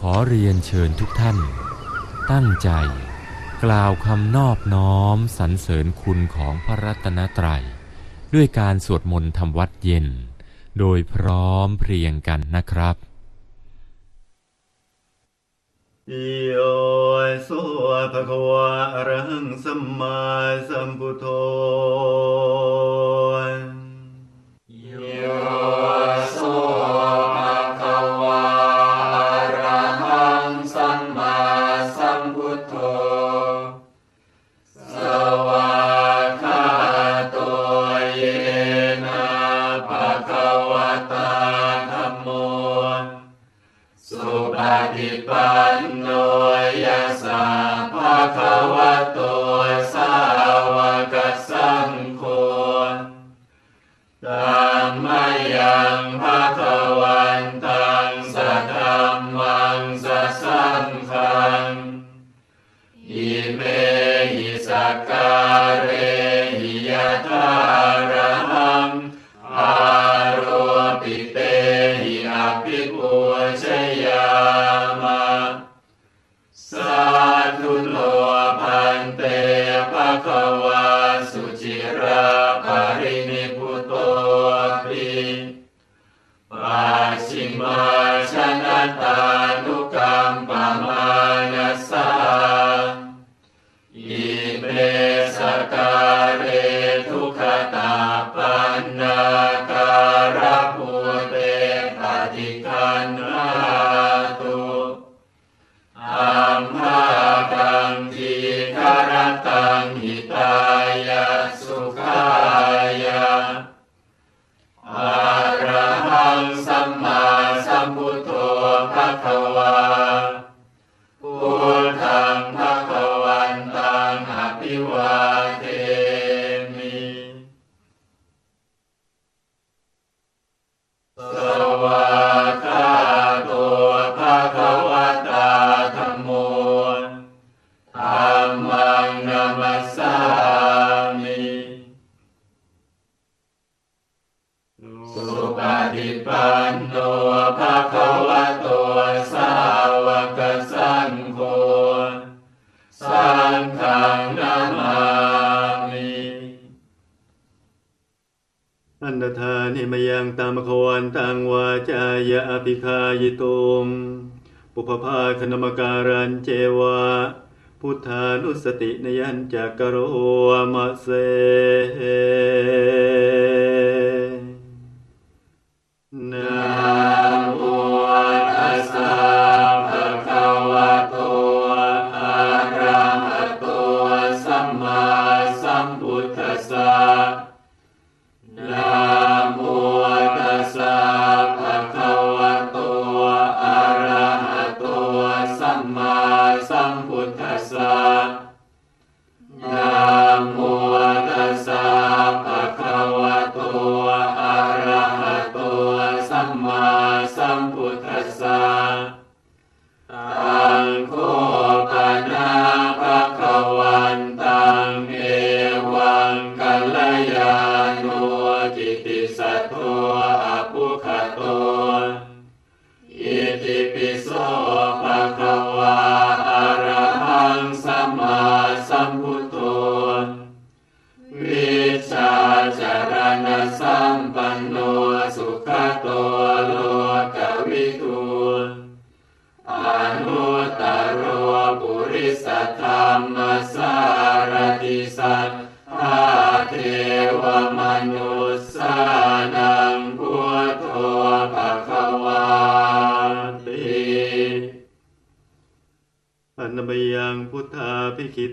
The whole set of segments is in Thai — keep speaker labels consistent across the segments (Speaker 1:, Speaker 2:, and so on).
Speaker 1: ขอเรียนเชิญทุกท่าน ตั้งใจ กล่าวคำนอบน้อมสรรเสริญคุณของพระรัตนตรัย ด้วยการสวดมนต์ทำวัดเย็น โดยพร้อมเพรียงกันนะครับ
Speaker 2: โยสุภะควะรังสัมมาสัมพุทโธ
Speaker 3: ตา Maharaj. ปภาคณมการันเจวะพุทธานุสติน
Speaker 2: ยันจากโรมาเซ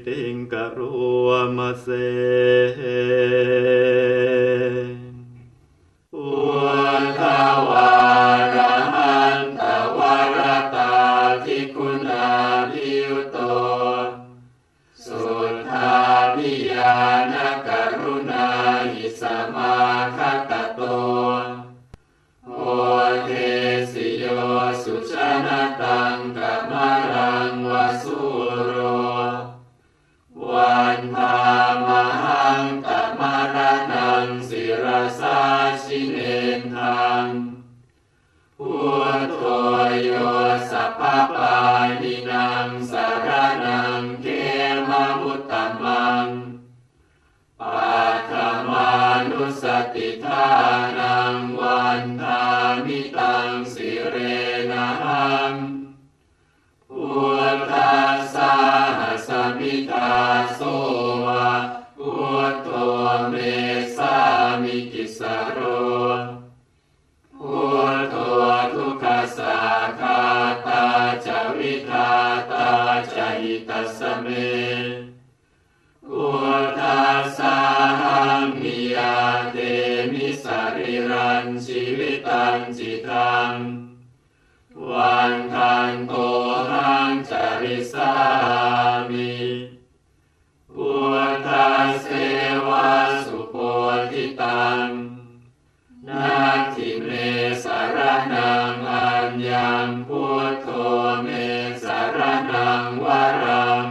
Speaker 2: ติงกะรัวมาเสอุทาวารันตวรตาทิคุณ อุตตมังปัตมานุสติทานังวันทามิตังสิเรนะหังพุทธาสาหสมิตาโสวะพุทโธเมสามิกิสโร ตันจิตัง วันทันโตหังจาริสามิพุทธัสเสวะสุโพธิตัง นาทิเมสารนังอัญญังพุทโธเมสารนังวรัง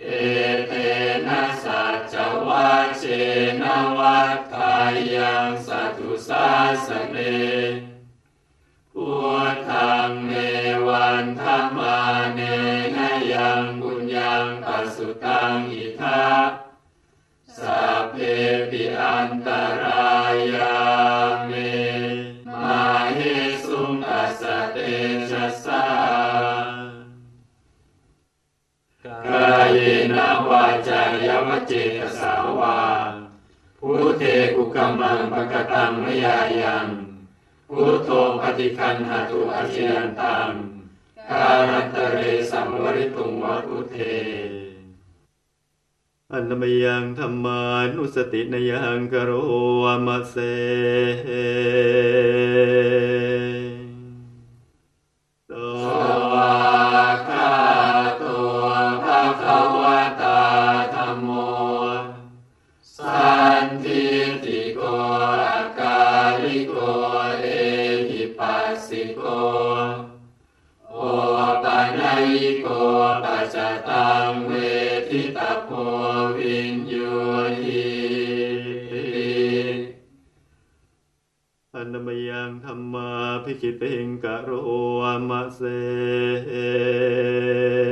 Speaker 2: เอเตนะสัจจวัชเชนวัฏทายัง สัตุสาสเน มังปะกตังมยายังพุทโธปฏิคันหาตุอาชยันตังการันตเรสัมวริตุงวะพุเท
Speaker 3: อันนมยังธรรมานุสตินยังกโรวมะเส
Speaker 2: ยั
Speaker 3: งธรรมาพิคิติงกะ
Speaker 2: โรมะเสส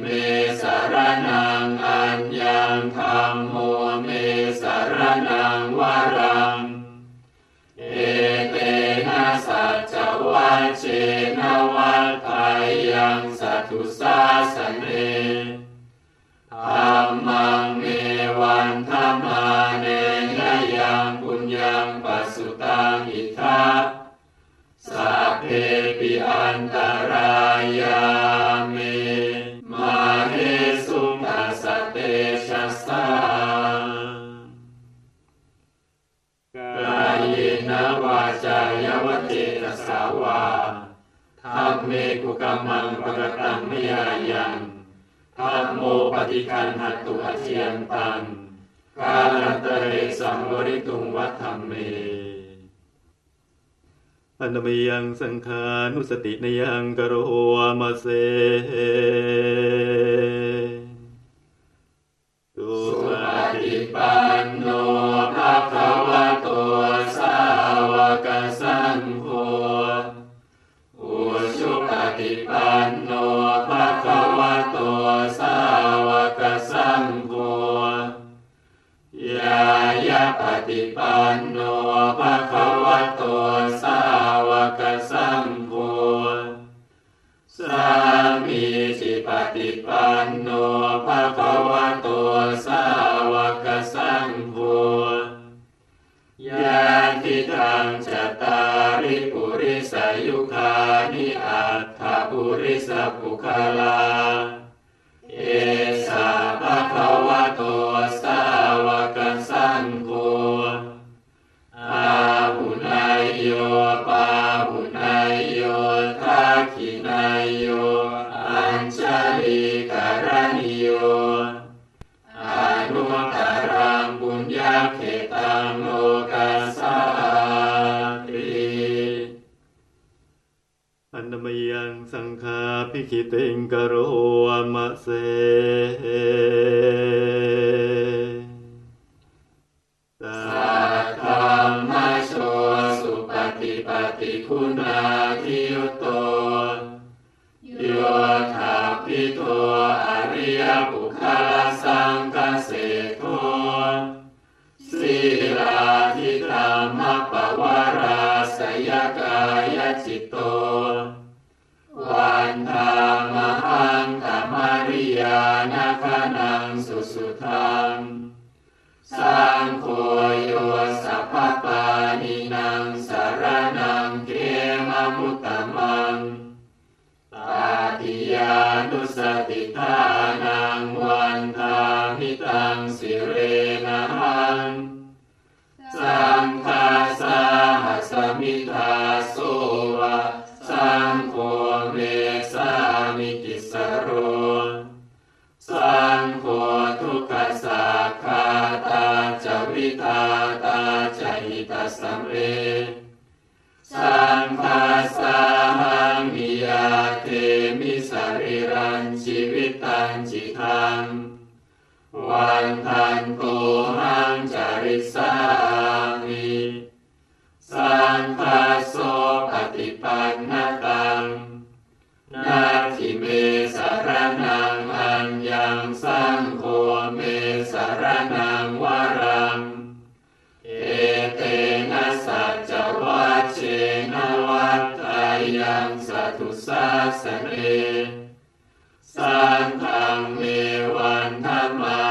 Speaker 2: เมสารนัง ชะสากายเนวาจายวเจตสาวาธรรมเมกุกรรมังปกตังมยายังธรรมโมปฏิคันหตุอเชียนตังกาลันตเรสัมวริตุงวัฒเม
Speaker 3: อันนมยังสังขานุสตินยังกโรวมะเส
Speaker 2: คานิอัตถปุริสปุคลาเอส คิติงกโร
Speaker 3: มะเส
Speaker 2: สัมเรสังฆาสหังมิยาเทมิสริรังชีวิตังจิตังวันทันโต ตุสาสเนสังฆังเมวันธรรมา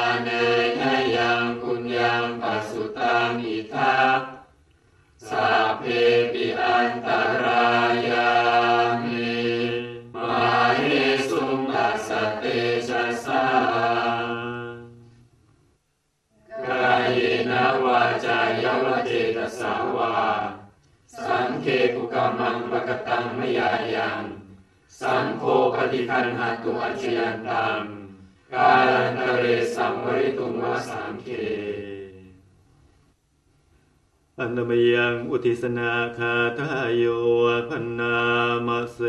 Speaker 2: กามังปะกตังมยายังสังโฆปฏิคันหาตุอัจฉยันตังกาลันตะเรสัมวริตุงวาสามเค
Speaker 3: อันนมยังอุทิสนาคาทายโยพันนามะเส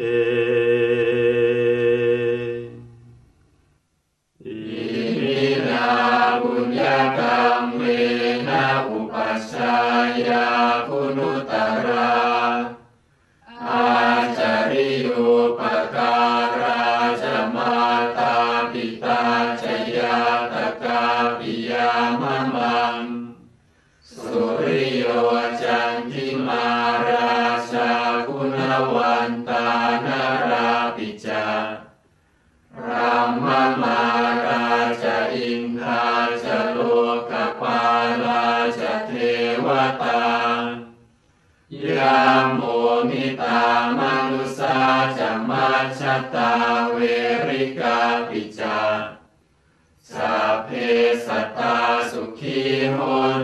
Speaker 2: อิมินาบุญญากรรมเมนะอุปัชฌายา มะมัง สุริโยจันทิมาราชาคุณวันตานาราปิจารามมาราชอินทราชโลกปาลาชเทวตายามโมมิตามนุสาจมัชชตาเวริกาปิ โห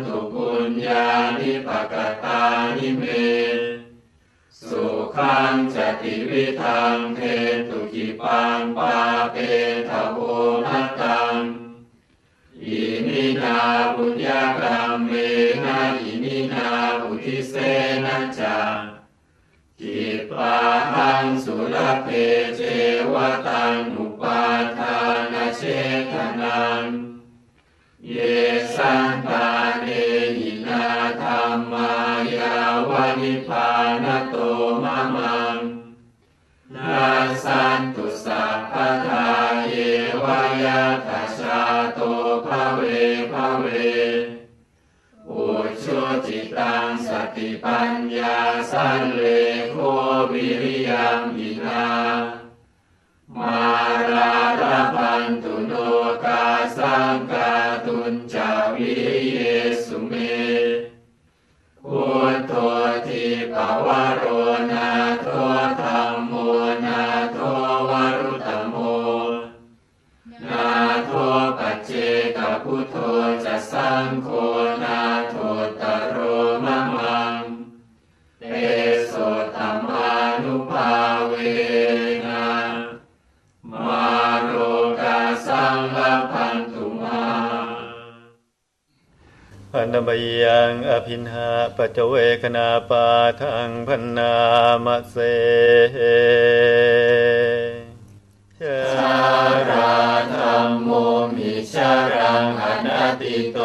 Speaker 2: ตุปุญญานิปกตานิเม สุขังจติวิทังเทตุกิปังปาเปทะโวมัตตังอิมินาบุญญากรรมเมนะอิมินาบุทิเสนะจากิปาหังสุรเพเจวตังอุ สันตาเนหินาธรรมายาวนิพานโตมะมังนาสันตุสั พุทโธจะสังโฆนาโทตโรมะมังเตโสธรรมานุภาเวนะมาโรกาสังลพันตุมา
Speaker 3: พันธบยังอภินหาปัจเจเวคณาปาทังพันนามเส
Speaker 2: ราธรรมโมมิชารังอนัตติโต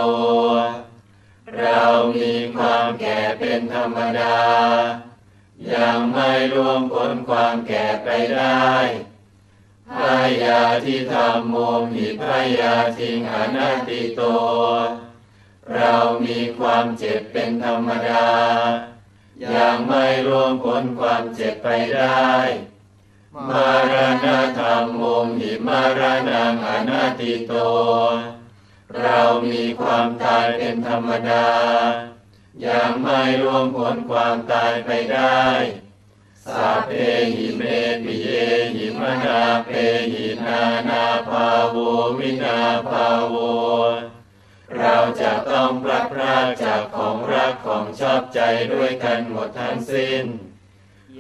Speaker 2: เรามีความแก่เป็นธรรมดา ยังไม่ล่วงพ้นความแก่ไปได้พยาที่ธรรมโมมิพยาทิงอนัตติโต เรามีความเจ็บเป็นธรรมดา ยังไม่ล่วงพ้นความเจ็บไปได้ มารณะธรรมโมหิมารณังอนัตติโต เรามีความตายเป็นธรรมดา ยังไม่ล่วงพ้นความตายไปได้สัพเพหิเมปิเยหิมนาเปหินานาภาโววินาภาโว เราจะต้องพลัดพรากจากของรักของชอบใจด้วยกันหมดทั้งสิ้น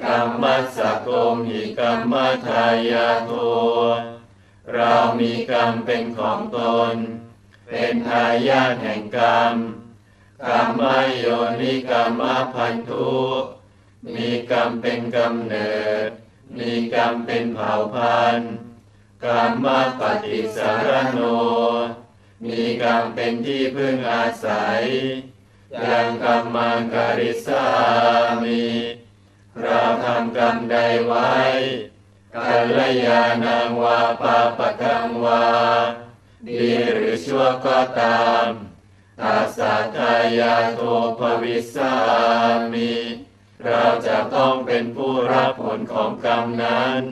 Speaker 2: กรรมัสสะโกมิกรรมทายาโทเรามีกรรมเป็นของตน เป็นทายาทแห่งกรรมกรรมโยนิกรรมพันธุมีกรรมเป็นกำเนิด มีกรรมเป็นเผ่าพันธุ์กรรมปฏิสารโน มีกรรมเป็นที่พึ่งอาศัย ยังกรรมังกริสามี เราทำกรรมใดไว้กัลยาณังวาปาปะกังวา ดีหรือชั่วก็ตามตาสสะทายาโทภวิสามี เราจะต้องเป็นผู้รับผลของกรรมนั้น